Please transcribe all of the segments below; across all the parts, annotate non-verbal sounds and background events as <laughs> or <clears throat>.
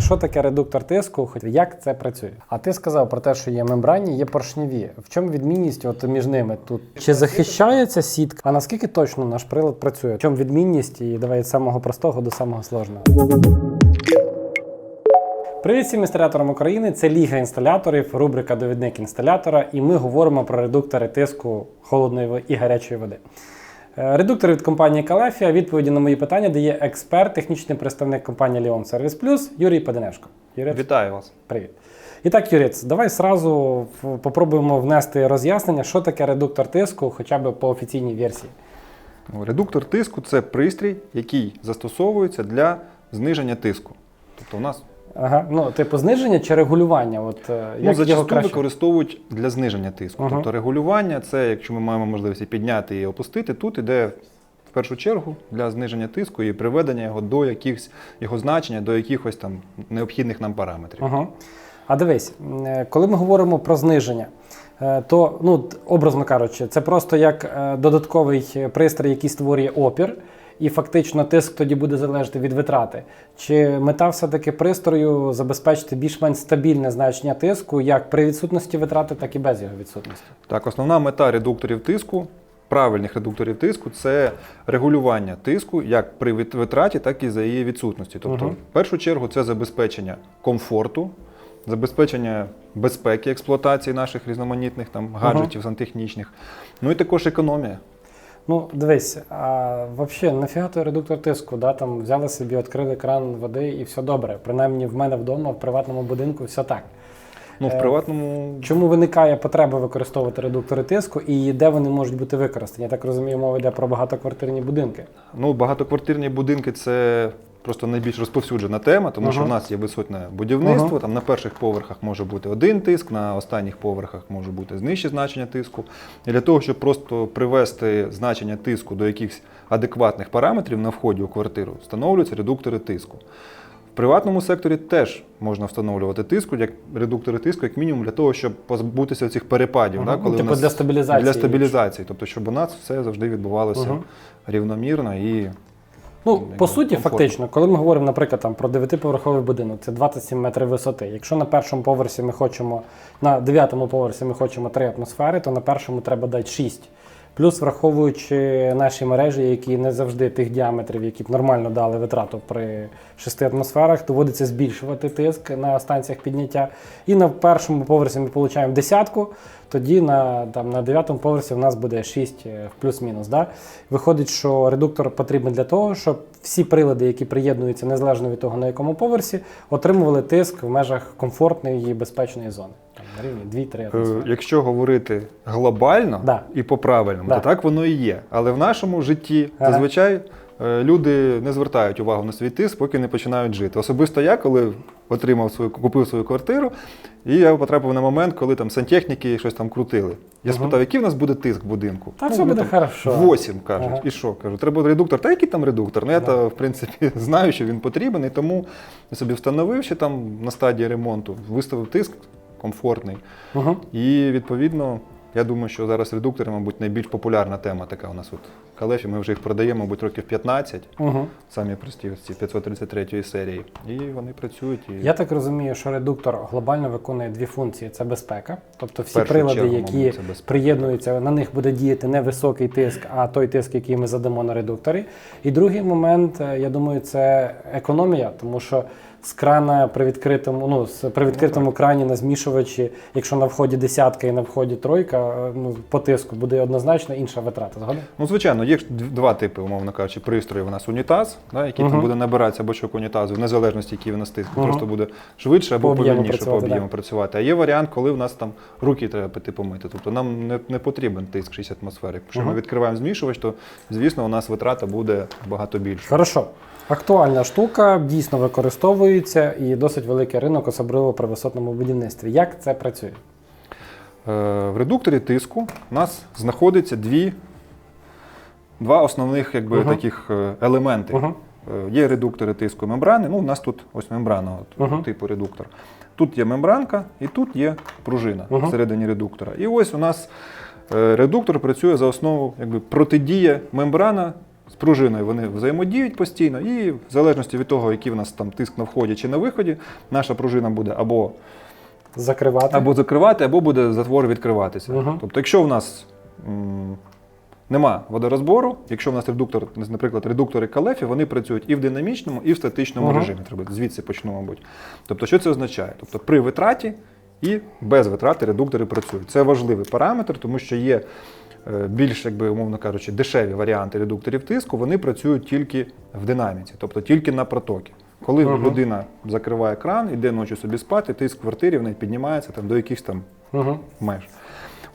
Що таке редуктор тиску? Хоч як це працює? А ти сказав про те, що є мембранні, є поршневі. В чому відмінність от між ними тут? Чи захищається сітка? А наскільки точно наш прилад працює? В чому відмінність? І давай від самого простого до самого сложного. Привіт всім інсталяторам України. Це Ліга інсталяторів, рубрика Довідник інсталятора, і ми говоримо про редуктори тиску холодної і гарячої води. Е, Редуктор від компанії Калефія. Відповіді на мої питання дає експерт, технічний представник компанії Leon Service Plus Юрій Паденешко. Юрій, Вітаю вас. привіт. І так, Юрець, давай сразу попробуємо внести роз'яснення, що таке редуктор тиску, хоча б по офіційній версії. Ну, Редуктор тиску це пристрій, який застосовується для зниження тиску. Тобто у нас Ага, ну типу зниження чи регулювання? От е, ну, як його зачасту краще? використовують для зниження тиску. Ага. Тобто регулювання це, якщо ми маємо можливість і підняти і опустити, тут іде в першу чергу для зниження тиску і приведення його до якихось його значення, до якихось там необхідних нам параметрів. Угу. А дивись, е, коли ми говоримо про зниження, е, то ну, образно кажучи, це просто як додатковий пристрій, який створює опір, і фактично тиск тоді буде залежати від витрати. Чи мета все-таки пристрою забезпечити більш-менш стабільне значення тиску як при відсутності витрати, так і без його відсутності? Так, основна мета редукторів тиску, правильних редукторів тиску це регулювання тиску як при вит- витраті, так і за її відсутності. Тобто, Мгм. в першу чергу, це забезпечення комфорту, забезпечення безпеки експлуатації наших різноманітних там гаджетів сантехнічних, ну і також економія. Ну, дивись, а взагалі, нафіга той редуктор тиску? Да? Там взяли собі, відкрили кран води і все добре. Принаймні в мене вдома, в приватному будинку, все так. Ну, Е, в приватному Чому виникає потреба використовувати редуктори тиску і де вони можуть бути використані? Я так розумію, мова йде про багатоквартирні будинки. Ну, багатоквартирні будинки це просто найбільш розповсюджена тема, тому що в нас є висотне будівництво. Там на перших поверхах може бути один тиск, на останніх поверхах може бути нижче значення тиску. І для того, щоб просто привести значення тиску до якихось адекватних параметрів на вході у квартиру, встановлюються редуктори тиску. В приватному секторі теж можна встановлювати тиску, як редуктори тиску, як мінімум, для того, щоб позбутися цих перепадів, Ага. да, коли Ну, типу нас для стабілізації. Для стабілізації, тобто, щоб у нас все завжди відбувалося Ага. рівномірно і Ну, по суті, комфортно. фактично, коли ми говоримо, наприклад, там про дев'ятиповерховий будинок, це 27 метрів висоти. Якщо на першому поверсі ми хочемо, на дев'ятому поверсі ми хочемо 3 атмосфери, то на першому треба дати 6. Плюс, враховуючи наші мережі, які не завжди тих діаметрів, які б нормально дали витрату при 6 атмосферах, доводиться збільшувати тиск на станціях підняття. І на першому поверсі ми отримуємо десятку, тоді на, там, на дев'ятому поверсі в нас буде 6 е, в плюс-мінус. Да? Виходить, що редуктор потрібен для того, щоб всі прилади, які приєднуються незалежно від того, на якому поверсі, отримували тиск в межах комфортної і безпечної зони. Там, на рівні 2-3 Е, атмосфери. Якщо говорити глобально Да. і по-правильному, Да. то так воно і є. Але в нашому житті зазвичай е, люди не звертають увагу на свій тиск, поки не починають жити. Особисто я, коли отримав свою, купив свою квартиру, і я потрапив на момент, коли там сантехніки щось там крутили. Я Ага. спитав, який в нас буде тиск в будинку? Та Ну, все буде там хорошо. 8, кажуть. Ага. І що? Кажу, треба редуктор. Та який там редуктор? Ну я Да. то, в принципі, <laughs> знаю, що він потрібен, і тому я собі встановив ще там на стадії ремонту, виставив тиск комфортний. Угу. І відповідно, я думаю, що зараз редуктори, мабуть, найбільш популярна тема така у нас от в Калефі. Ми вже їх продаємо, мабуть, років 15, Угу. самі прості ці 533 серії. І вони працюють. І... Я так розумію, що редуктор глобально виконує дві функції: це безпека. Тобто всі першу прилади, чергу, які мабуть, приєднуються, на них буде діяти не високий тиск, а той тиск, який ми задамо на редукторі. І другий момент, е, я думаю, це економія, тому що з крана при відкритому, ну з при відкритому крані на змішувачі, якщо на вході десятка і на вході тройка, е, ну по тиску буде однозначно інша витрата. Згоден? Ну, звичайно, є два типи, умовно кажучи, пристроїв. У нас унітаз, да, який Мгм. там буде набиратися бочок унітазу, в незалежності, який він стиск, Мгм. просто буде швидше або По повільніше по об'єму да. працювати. А є варіант, коли в нас там руки треба піти помити. Тобто нам не, не потрібен тиск 60 атмосфер. Якщо Мгм. ми відкриваємо змішувач, то звісно у нас витрата буде багато більше. Хорошо. Актуальна штука дійсно використовується і досить великий ринок, особливо при висотному будівництві. Як це працює? Е, В редукторі тиску у нас знаходиться дві, два основних якби, Мгм. таких е, елементи. Угу. є редуктори тиску мембрани. Ну, у нас тут ось мембрана от, Мгм. типу редуктор. Тут є мембранка і тут є пружина Мгм. всередині редуктора. І ось у нас е, редуктор працює за основу якби, протидія мембрана з пружиною. Вони взаємодіють постійно, і в залежності від того, який в нас там тиск на вході чи на виході, наша пружина буде або Закривати. або закривати, або буде затвор відкриватися. Мгм. Тобто, якщо в нас нема водорозбору, якщо в нас редуктор, наприклад, редуктори калефі, вони працюють і в динамічному, і в статичному Мгм. режимі. Треба звідси почну, мабуть. Тобто, що це означає? Тобто, при витраті і без витрати редуктори працюють. Це важливий параметр, тому що є. е, Більш, якби умовно кажучи, дешеві варіанти редукторів тиску, вони працюють тільки в динаміці, тобто тільки на протоки. Коли Мгм. людина закриває кран, іде ночі собі спати, тиск в квартирі в неї піднімається там, до якихось там Угу. меж.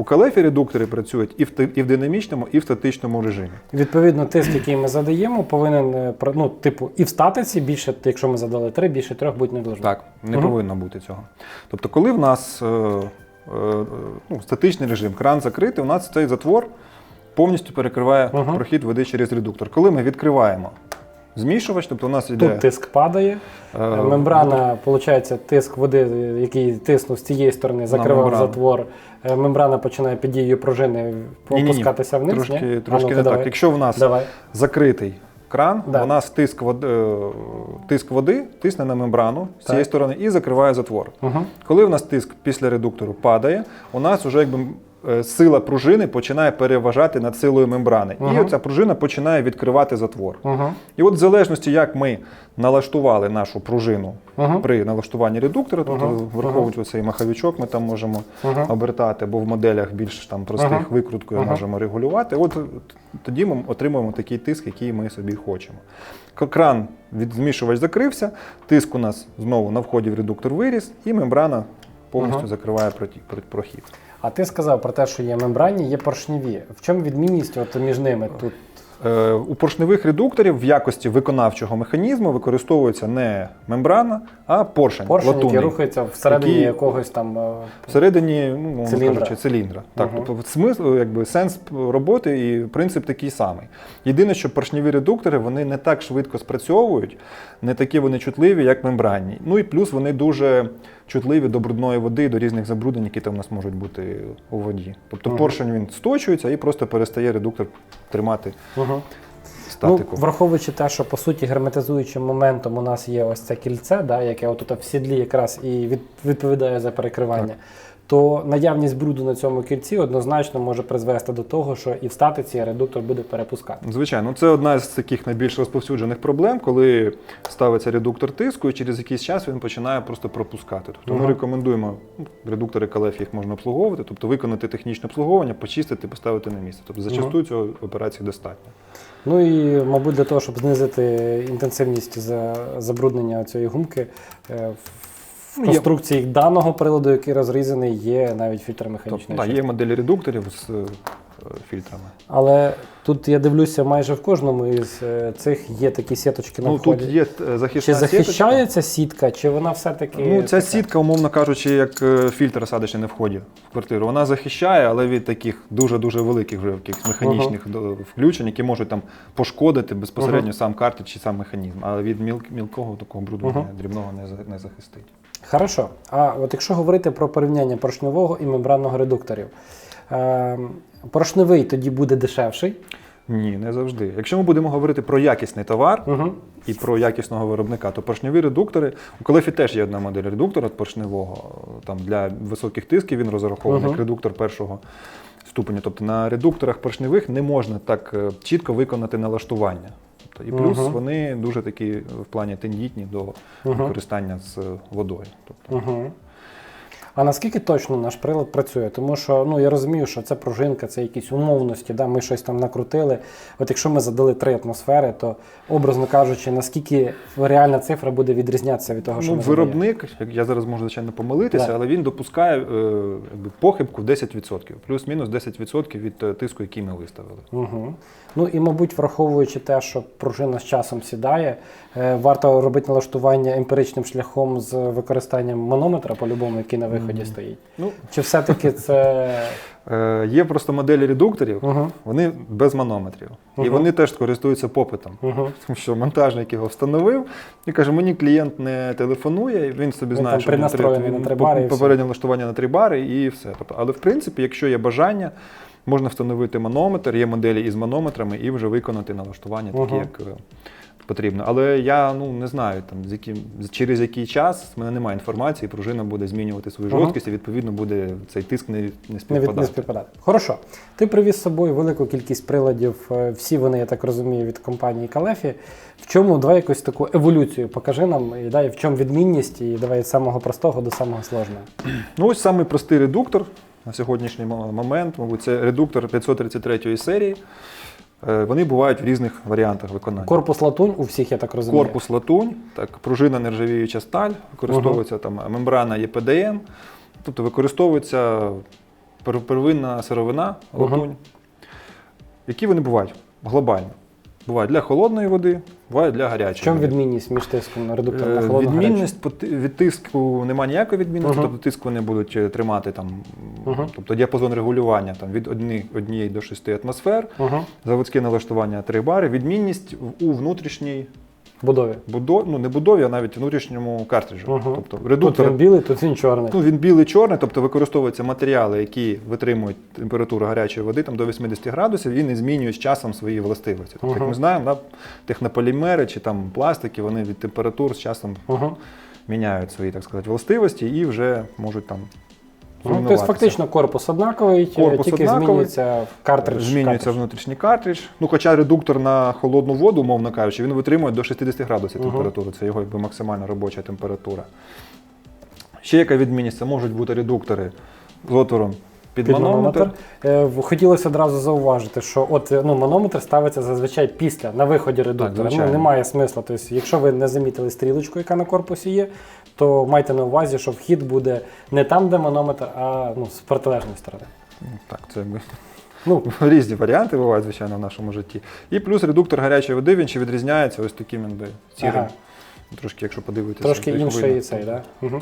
У калефі редуктори працюють і в, і в динамічному, і в статичному режимі. Відповідно, тиск, який ми задаємо, повинен е, ну, типу, і в статиці більше, якщо ми задали 3, більше 3 бути не должно. Так, не Мгм. повинно бути цього. Тобто, коли в нас е, е, ну, статичний режим, кран закритий, у нас цей затвор повністю перекриває Мгм. прохід води через редуктор. Коли ми відкриваємо змішувач, тобто у нас йде Тут тиск падає, е, мембрана, виходить, тиск води, е, який тиснув з цієї сторони, закривав мембрану. затвор. е, Мембрана починає під дією пружини Ні-ні-ні, опускатися вниз. Трошки, ні? трошки не так. Якщо в нас Давай. закритий кран, Да. у нас тиск води, е, тиск води тисне на мембрану з цієї сторони і закриває затвор. Угу. Коли в нас тиск після редуктору падає, у нас вже якби е, сила пружини починає переважати над силою мембрани. І Ага. оця пружина починає відкривати затвор. Угу. І от в залежності, як ми налаштували нашу пружину Угу. при налаштуванні редуктора, тобто Ага. враховуючи цей маховичок, ми там можемо Ага. обертати, або в моделях більш там простих Ага. викруткою Ага. можемо регулювати. От тоді ми отримуємо такий тиск, який ми собі хочемо. Кран від змішувач закрився, тиск у нас знову на вході в редуктор виріс, і мембрана повністю Ага. закриває прохід. А ти сказав про те, що є мембранні, є поршневі. В чому відмінність от між ними тут? Е, У поршневих редукторів в якості виконавчого механізму використовується не мембрана, а поршень, Поршень, який рухається всередині Який- якогось там. е, Всередині, ну, Циліндра. кажучи, циліндра. Так, тобто смисл, якби сенс роботи і принцип такий самий. Єдине, що поршневі редуктори вони не так швидко спрацьовують, не такі вони чутливі, як мембранні. Ну і плюс вони дуже чутливі до брудної води, до різних забруднень, які там у нас можуть бути у воді. Тобто Мгм. поршень він сточується і просто перестає редуктор тримати статику. Ну, враховуючи те, що по суті герметизуючим моментом у нас є ось це кільце, да, яке отут в сідлі якраз і відповідає за перекривання, то наявність бруду на цьому кільці однозначно може призвести до того, що і в статиці редуктор буде перепускати. Звичайно, це одна з таких найбільш розповсюджених проблем, коли ставиться редуктор тиску, і через якийсь час він починає просто пропускати. Тобто ми рекомендуємо ну, редуктори калефі їх можна обслуговувати, тобто виконати технічне обслуговування, почистити, поставити на місце. Тобто зачастую цього операції достатньо. Ну і, мабуть, для того, щоб знизити інтенсивність забруднення цієї гумки, е, Ну, конструкції даного приладу, який розрізаний, є навіть фільтр Тобто, да, є моделі редукторів з е, фільтрами. Але тут я дивлюся, майже в кожному із е, цих є такі сіточки на Ну, вході. тут є е, Чи захисна сіточка. захищається сітка, чи вона все-таки. Ну, ця така? сітка, умовно кажучи, як фільтр осадочний не входить в квартиру. Вона захищає, але від таких дуже-дуже великих вже механічних до- включень, які можуть там пошкодити безпосередньо сам картридж чи сам механізм. Але від мілкого такого бруду Мгм. не- дрібного не захистить. Хорошо. А от якщо говорити про порівняння поршневого і мембранного редукторів, е, поршневий тоді буде дешевший. Ні, не завжди. Якщо ми будемо говорити про якісний товар Угу. і про якісного виробника, то поршневі редуктори, у Калефі теж є одна модель редуктора поршневого. Там для високих тисків він розрахований Мгм. як редуктор першого ступеня. Тобто на редукторах поршневих не можна так е, чітко виконати налаштування. Тобто, і плюс Мгм. вони дуже такі в плані тендітні до Мгм. використання з водою. Тобто, Угу. А наскільки точно наш прилад працює? Тому що ну я розумію, що це пружинка, це якісь умовності, да? ми щось там накрутили. От якщо ми задали три атмосфери, то образно кажучи, наскільки реальна цифра буде відрізнятися від того, що ну, ми виробник, як я зараз можу звичайно помилитися, Да. але він допускає е, похибку в 10%, плюс-мінус 10% від е, тиску, який ми виставили. Угу. Ну і, мабуть, враховуючи те, що пружина з часом сідає, е, варто робити налаштування емпіричним шляхом з використанням манометра, по-любому, який на виході стоїть. Ну, Чи все-таки це. <laughs> е, є просто моделі редукторів, Угу. вони без манометрів. І вони теж користуються попитом. Угу. Тому що монтажник його встановив і каже: мені клієнт не телефонує, він собі Він знає, там що він три- на три бари попереднє налаштування на три бари і все. Тобто, але в принципі, якщо є бажання, можна встановити манометр, є моделі із манометрами і вже виконати налаштування такі, Мгм. як е, потрібно. Але я ну не знаю там з яким через який час в мене немає інформації, пружина буде змінювати свою жорсткість, і відповідно буде цей тиск не, не Не, від, не співпадати. співпадати. Хорошо. Ти привіз з собою велику кількість приладів. е, Всі вони, я так розумію, від компанії Калефі. В чому давай якусь таку еволюцію покажи нам і дай в чому відмінність, і давай від самого простого до самого сложного. <clears throat> Ну, ось самий простий редуктор на сьогоднішній мо- момент, мабуть, це редуктор 533 серії. Е, Вони бувають в різних варіантах виконання. Корпус латунь у всіх, я так розумію. Корпус латунь, так, пружина нержавіюча сталь, використовується там мембрана ЄПДМ, тобто використовується первинна сировина латунь. латунь. Які вони бувають? Глобально. Бувають для холодної води, буває для В гарячої. чому відмінність між тиском на редуктор на Е, холодну Відмінність ти- від тиску немає ніякої відмінності, Мгм. тобто тиск вони будуть е, тримати там, Мгм. тобто діапазон регулювання там, від одні- однієї до 6 атмосфер, Угу. заводське налаштування 3 бари, відмінність у внутрішній Будові. будові, ну не будові, а навіть внутрішньому картриджу. Мгм. Тобто Тут він білий, тут він чорний. ну, він білий-чорний, тобто використовуються матеріали, які витримують температуру гарячої води там, до 80 градусів і не змінюють з часом свої властивості. Тобто, Мгм. як ми знаємо, да, технополімери чи там пластики, вони від температур з часом Угу. міняють свої, так сказати, властивості і вже можуть там Ну, тобто фактично корпус однаковий, Корпус тільки однаковий, змінюється картридж. Змінюється картридж. внутрішній картридж. Ну, хоча редуктор на холодну воду, мовно кажучи, він витримує до 60 градусів Мгм. температури. Це його якби, максимальна робоча температура. Ще яка відмінність? Це можуть бути редуктори з отвором під, Під манометр. манометр. Е, Хотілося одразу зауважити, що от е, ну, манометр ставиться зазвичай після, на виході редуктора. ну, немає смисла. Тобто, якщо ви не замітили стрілочку, яка на корпусі є, то майте на увазі, що вхід буде не там, де манометр, а ну, з протилежної сторони. Ну, Так, це якби Ну, <laughs> різні варіанти бувають, звичайно, в нашому житті. І плюс редуктор гарячої води, він ще відрізняється ось таким якби, сірим. Ага. Трошки, якщо подивитися, трошки інший цей, да? Угу.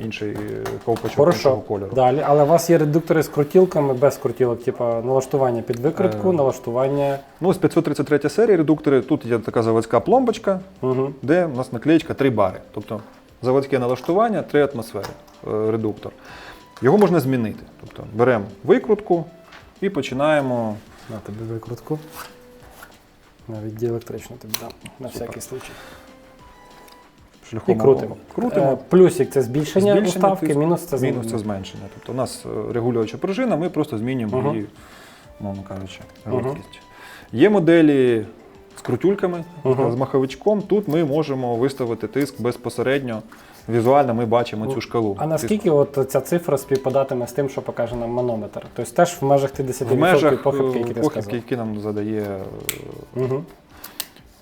Е, інший е, ковпачок Хорошо. іншого кольору. Далі, але у вас є редуктори з крутілками без крутілок, типу налаштування під викрутку, Е. налаштування. Ну, з 533 серії редуктори, тут є така заводська пломбочка, Угу. де у нас наклеєчка 3 бари. Тобто заводське налаштування 3 атмосфери е, редуктор. Його можна змінити. Тобто беремо викрутку і починаємо. На тобі викрутку. Навіть діелектрично тобі дам, на всякий случай. Шляхом І крутимо. крутимо. Е, Плюсик це збільшення, Збільшення уставки, тиску, мінус це Мінус це зменшення. Тобто у нас е, регулююча пружина, ми просто змінюємо Ага. її, мовно кажучи, Ага. жорсткість. Є моделі з крутюльками, Ага. з маховичком. Тут ми можемо виставити тиск безпосередньо. Візуально ми бачимо цю шкалу. А наскільки от ця цифра співпадатиме з тим, що покаже нам манометр? Тобто теж в межах 50% в межах похибки, е, які ти похибки, сказав. які нам задає Угу.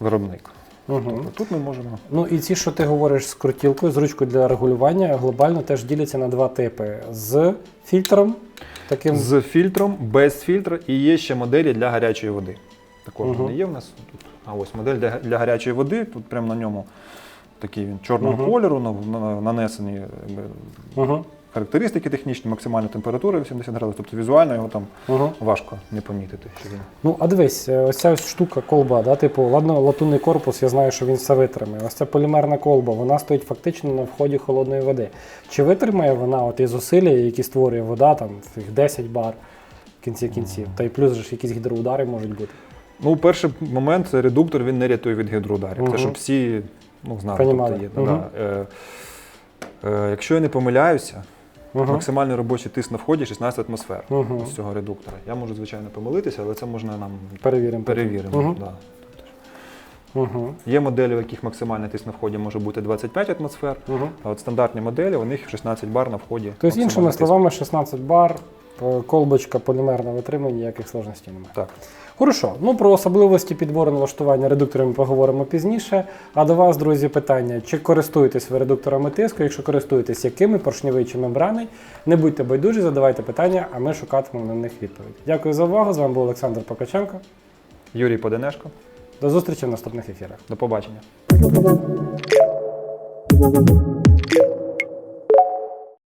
виробник. Угу. Тобто тут ми можемо. Ну і ці, що ти говориш з крутілкою, з ручкою для регулювання, глобально теж діляться на два типи: з фільтром, таким З фільтром, без фільтра, і є ще моделі для гарячої води. Також Мгм. вони є в нас. Тут. А ось модель для, для гарячої води. Тут прямо на ньому такий він чорного Мгм. кольору, на- на- угу. Характеристики технічні, максимальна температура 80 градусів. Тобто візуально його там Угу. важко не помітити. Що він. Ну, а дивись, е, ось ця ось штука колба, да, типу, ладно, латунний корпус, я знаю, що він все витримає. Ось ця полімерна колба, вона стоїть фактично на вході холодної води. Чи витримає вона от і зусилля, які створює вода, там цих 10 бар в кінці кінців? Та й плюс же ж якісь гідроудари можуть бути. Ну, перший момент це редуктор, він не рятує від гідроударів. Мгм. Це щоб всі ну, знали, тобто є. Мгм. Да. Е, е, якщо я не помиляюся, Угу. максимальний робочий тиск на вході 16 атмосфер. Угу. з цього редуктора. Я можу, звичайно, помилитися, але це можна нам Перевіримо. перевірити. Угу. Да. Угу. Є моделі, в яких максимальний тиск на вході може бути 25 атмосфер, Угу. а от стандартні моделі, у них 16 бар на вході. Тобто, іншими тиск. словами, 16 бар, колбочка полімерна витримує, ніяких сложностей немає. Так. Хорошо, ну про особливості підбору налаштування редукторами поговоримо пізніше. А до вас, друзі, питання: чи користуєтесь ви редукторами тиску? Якщо користуєтесь, якими поршневий чи мембраний? Не будьте байдужі, задавайте питання, а ми шукатимемо на них відповідь. Дякую за увагу. З вами був Олександр Покаченко. Юрій Поденешко, До зустрічі в наступних ефірах. до побачення.